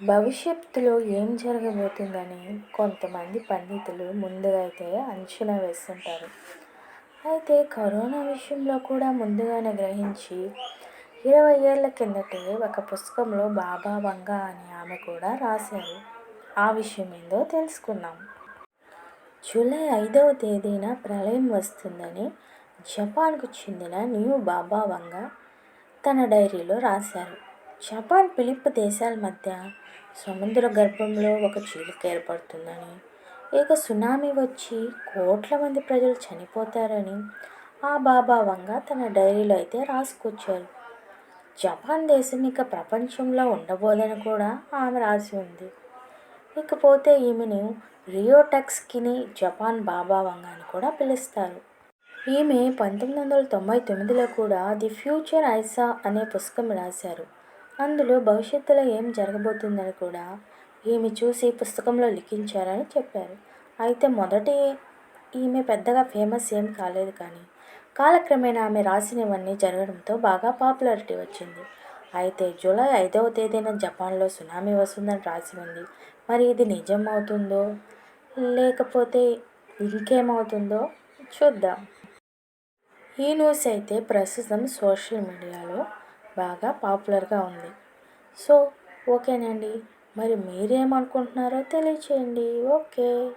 భవిష్యత్తులో ఏం జరగబోతుందని కొంతమంది పండితులు ముందుగా అయితే అంచనా వేస్తుంటారు. అయితే కరోనా విషయంలో కూడా ముందుగానే గ్రహించి ఇరవై ఏళ్ళ కిందటే ఒక పుస్తకంలో బాబా వంగ అని ఆమె కూడా రాశారు. ఆ విషయం ఏందో తెలుసుకుందాం. జూలై ఐదవ తేదీన ప్రళయం వస్తుందని జపాన్కు చెందిన న్యూ బాబా వంగ తన డైరీలో రాశారు. జపాన్ ఫిలిప్ దేశాల మధ్య సముద్ర గర్భంలో ఒక చీలిక ఏర్పడుతుందని ఇక సునామీ వచ్చి కోట్ల మంది ప్రజలు చనిపోతారని ఆ బాబా వంగ తన డైరీలో అయితే రాసుకొచ్చారు. జపాన్ దేశం ఇక ప్రపంచంలో ఉండబోదని కూడా ఆమె రాసి ఉంది. ఇకపోతే ఈమెను రియోటెక్స్కిని జపాన్ బాబా వంగ అని కూడా పిలుస్తారు. ఈమె పంతొమ్మిది వందల తొంభై తొమ్మిదిలో కూడా ది ఫ్యూచర్ ఐసా అనే పుస్తకం రాశారు. అందులో భవిష్యత్తులో ఏం జరగబోతుందని కూడా ఈమె చూసి పుస్తకంలో లిఖించారని చెప్పారు. అయితే మొదటి ఈమె పెద్దగా ఫేమస్ ఏం కాలేదు కానీ కాలక్రమేణా ఆమె రాసినవన్నీ జరగడంతో బాగా పాపులారిటీ వచ్చింది. అయితే జూలై ఐదవ తేదీన జపాన్లో సునామీ వస్తుందని రాసి ఉంది. మరి ఇది నిజం అవుతుందో లేకపోతే ఇంకేమవుతుందో? చూద్దాం. ఈ న్యూస్ అయితే ప్రస్తుతం సోషల్ మీడియాలో బాగా పాపులర్గా ఉంది. సో ఓకేనండి. మరి మీరేమనుకుంటున్నారో తెలియచేయండి. ఓకే.